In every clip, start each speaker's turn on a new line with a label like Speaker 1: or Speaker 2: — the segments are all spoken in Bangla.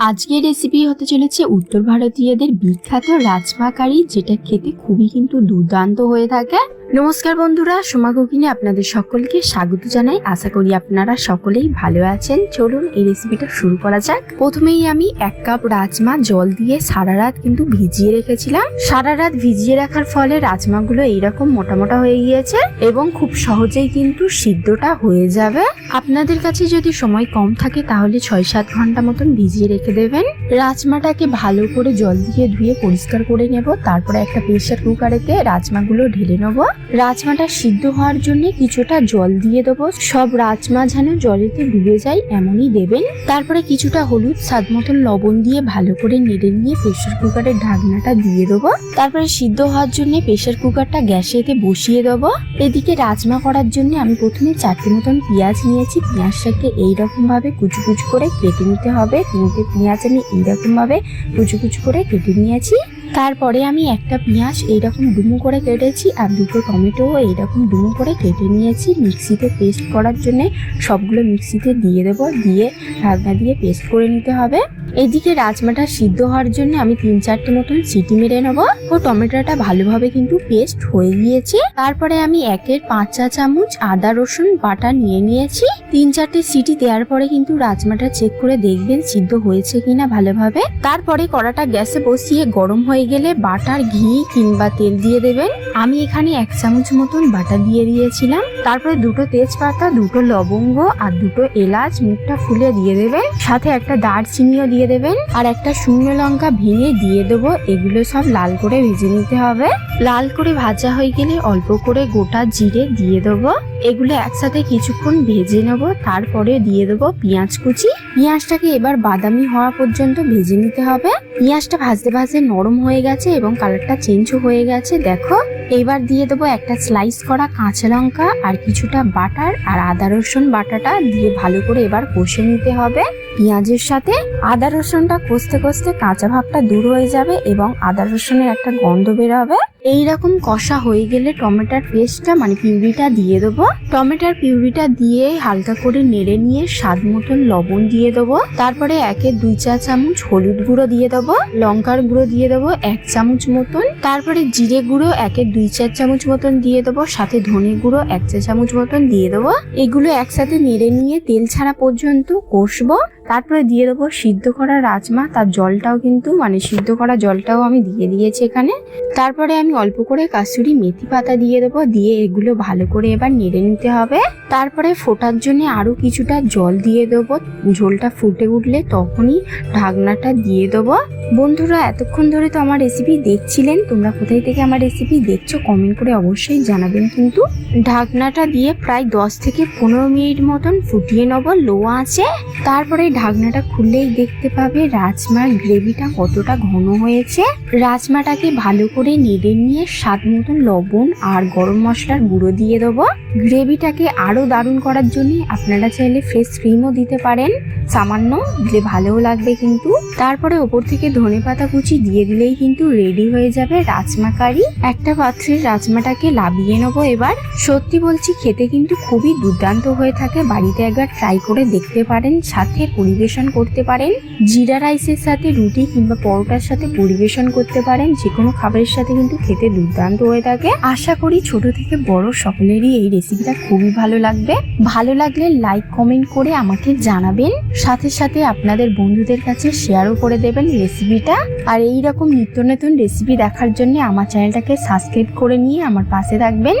Speaker 1: আজকের রেসিপি হতে চলেছে উত্তর ভারতীয়দের বিখ্যাত রাজমা কারি যেটা খেতে খুবই কিন্তু দুর্দান্ত হয়ে থাকে। নমস্কার বন্ধুরা, সোমা কুকিনে আপনাদের সকলকে স্বাগত জানাই। আশা করি আপনারা সকলেই ভালো আছেন। চলুন এই রেসিপিটা শুরু করা যাক। প্রথমেই আমি এক কাপ রাজমা জল দিয়ে সারা রাত কিন্তু ভিজিয়ে রেখেছিলাম। সারা রাত ভিজিয়ে রাখার ফলে রাজমাগুলো এইরকম মোটা মোটা হয়ে গিয়েছে এবং খুব সহজেই কিন্তু সিদ্ধটা হয়ে যাবে। আপনাদের কাছে যদি সময় কম থাকে তাহলে ছয় সাত ঘণ্টা মতন ভিজিয়ে রেখে দেবেন। রাজমাটাকে ভালো করে জল দিয়ে ধুয়ে পরিষ্কার করে নেব। তারপরে একটা প্রেশার কুকারেতে রাজমাগুলো ঢেলে নেব। রাজমাটা সিদ্ধ হওয়ার জন্য কিছুটা জল দিয়ে দেবো। সব রাজমা যেন জলেতে ডুবে যায় এমনই দেবেন। তারপরে কিছুটা হলুদ স্বাদ মতন লবণ দিয়ে ভালো করে নেড়ে নিয়ে প্রেসার কুকারের ঢাকনাটা দিয়ে দেবো। তারপরে সিদ্ধ হওয়ার জন্য প্রেসার কুকারটা গ্যাসেতে বসিয়ে দেবো। এদিকে রাজমা করার জন্য আমি প্রথমে চারটে মতন পেঁয়াজ নিয়েছি। পেঁয়াজটাকে এইরকম ভাবে কুচু কুচু করে কেটে নিতে হবে। তিনটে পেঁয়াজ আমি এইরকম ভাবে কুচু কুচু করে কেটে নিয়েছি। তারপরে আমি একটা পেঁয়াজ এইরকম ডুমো করে কেটেছি আর দুটো টমেটো এইরকম ডুমো করে কেটে নিয়েছি মিক্সিতে পেস্ট করার জন্য। সবগুলো মিক্সিতে দিয়ে দেবো, দিয়ে ঢাকনা দিয়ে পেস্ট করে নিতে হবে। এদিকে রাজমাটা সিদ্ধ হওয়ার জন্য আমি তিন চারটে মতন সিটি মেরে নেব। ও টমেটোটা ভালোভাবে কিন্তু পেস্ট হয়ে গিয়েছে। তারপরে আমি একের পাঁচ চা চামচ আদা, রসুন বাটা নিয়ে নিয়েছি। তিন চারটে সিটি দেওয়ার পরে কিন্তু রাজমাটা চেক করে দেখবেন সিদ্ধ হয়েছে কিনা ভালোভাবে। তারপরে কড়াটা গ্যাসে বসিয়ে গরম হয়ে গেলে বাটার ঘি কিংবা তেল দিয়ে দেবেন। আমি এখানে এক চামচ মতন বাটা দিয়ে দিয়েছিলাম। তারপরে দুটো তেজপাতা, দুটো লবঙ্গ আর দুটো এলাচ মুখটা ফুলে দিয়ে দেবেন। সাথে একটা দারচিনিও দিয়ে দেবেন। আর একটা শুকনো লঙ্কা ভেঙে দিয়ে দেবো। এগুলো সব লাল করে ভেজে নিতে হবে। লাল করে ভাজা হয়ে গেলে অল্প করে গোটা জিরে দিয়ে দেবো। এগুলো একসাথে কিছুক্ষণ ভেজে নেব। তারপরে দিয়ে দেবো পেঁয়াজ কুচি। পেঁয়াজটাকে এবার বাদামি হওয়া পর্যন্ত ভেজে নিতে হবে। পেঁয়াজটা ভাজতে ভাজতে নরম হয়ে গেছে এবং কালারটা চেঞ্জ হয়ে গেছে। দেখো এবার দিয়ে দেবো একটা স্লাইস করা কাঁচা লঙ্কা আর কিছুটা বাটার আর আদা রসুন বাটাটা দিয়ে ভালো করে এবার কষে নিতে হবে। পেঁয়াজের সাথে আদা রসুনটা কষতে কষতে কাঁচা ভাবটা দূর হয়ে যাবে এবং আদা রসুনের একটা গন্ধ বেরোবে এইরকম কষা হয়ে গেলে টমেটোর পেস্টটা মানে পিউরিটা দিয়ে দেবো। টমেটোর পিউরিটা দিয়ে হালকা করে নেড়ে নিয়ে স্বাদ মতন লবণ দিয়ে দেবো। তারপরে একে দুই চা চামচ হলুদ গুঁড়ো দিয়ে দেবো। লঙ্কার গুঁড়ো দিয়ে দেবো এক চামচ মতন। তারপরে জিরে গুঁড়ো একে দুই চার চামচ মতন দিয়ে দেবো। সাথে ধনে গুঁড়ো এক চা চামচ মতন দিয়ে দেবো। এগুলো একসাথে নেড়ে নিয়ে তেল ছাড়া পর্যন্ত কষবো। তারপরে দিয়ে দেবো সিদ্ধ করা রাজমা, তার জলটাও কিন্তু মানে সিদ্ধ করা জলটাও আমি দিয়ে দিয়েছি এখানে। তারপরে আমি অল্প করে কাসুরি মেথি পাতা দিয়ে দেবো, দিয়ে এগুলো ভালো করে এবার নেড়ে নিতে হবে। তারপরে ফোটার জন্য আরও কিছুটা জল দিয়ে দেবো। ঝোলটা ফুটে উঠলে তখনই ঢাকনাটা দিয়ে দেবো। বন্ধুরা, এতক্ষণ ধরে তো আমার রেসিপি দেখছিলেন। তোমরা কোথায় থেকে আমার রেসিপি দেখছ কমেন্ট করে অবশ্যই জানাবেন। কিন্তু ঢাকনাটা দিয়ে প্রায় দশ থেকে পনেরো মিনিট মতন ফুটিয়ে নেব। লো আছে তারপরে ঢাকনাটা খুললেই দেখতে পাবে রাজমার গ্রেভিটা কতটা ঘন হয়েছে। রাজমাটাকে ভালো করে নেড়ে নিয়ে স্বাদ মতন লবণ আর গরম মশলার গুঁড়ো দিয়ে দেবো। গ্রেভিটাকে আরও দারুণ করার জন্য আপনারা চাইলে ফ্রেশ ক্রিমও দিতে পারেন, সামান্য দিলে ভালোও লাগবে কিন্তু। তারপরে ওপর থেকে ধনে পাতা কুচি দিয়ে দিলেই কিন্তু রেডি হয়ে যাবে রাজমা কারি। একটা পাত্রে রাজমাটাকে লাবিয়ে নেব এবার। সত্যি বলছি, খেতে কিন্তু খুবই দুর্দান্ত হয়ে থাকে। বাড়িতে একবার ট্রাই করে দেখতে পারেন, সাথে পরিবেশন করতে পারেন। জিরা রাইসের সাথে রুটি কিংবা পরোটার সাথে পরিবেশন করতে পারেন। যে কোনো খাবারের সাথে কিন্তু খেতে দুর্দান্ত হয়ে থাকে। আশা করি ছোট থেকে বড় সকলেরই এই রেসিপিটা খুবই ভালো লাগবে? ভালো লাগলে লাইক কমেন্ট করে আমাকে জানাবেন। সাথে সাথে আপনাদের বন্ধুদের কাছে শেয়ারও করে দেবেন রেসিপিটা আর এই রকম নিত্য নতুন রেসিপি দেখার জন্য আমার চ্যানেলটাকে সাবস্ক্রাইব করে নিয়ে আমার পাশে থাকবেন।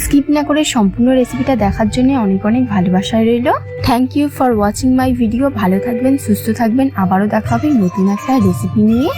Speaker 1: স্কিপ না করে সম্পূর্ণ রেসিপিটা দেখার জন্য অনেক অনেক ভালোবাসায় রইল। Thank you for watching my video ভালো থাকবেন, সুস্থ থাকবেন। আবারও দেখা হবে নতুন একটা রেসিপি নিয়ে।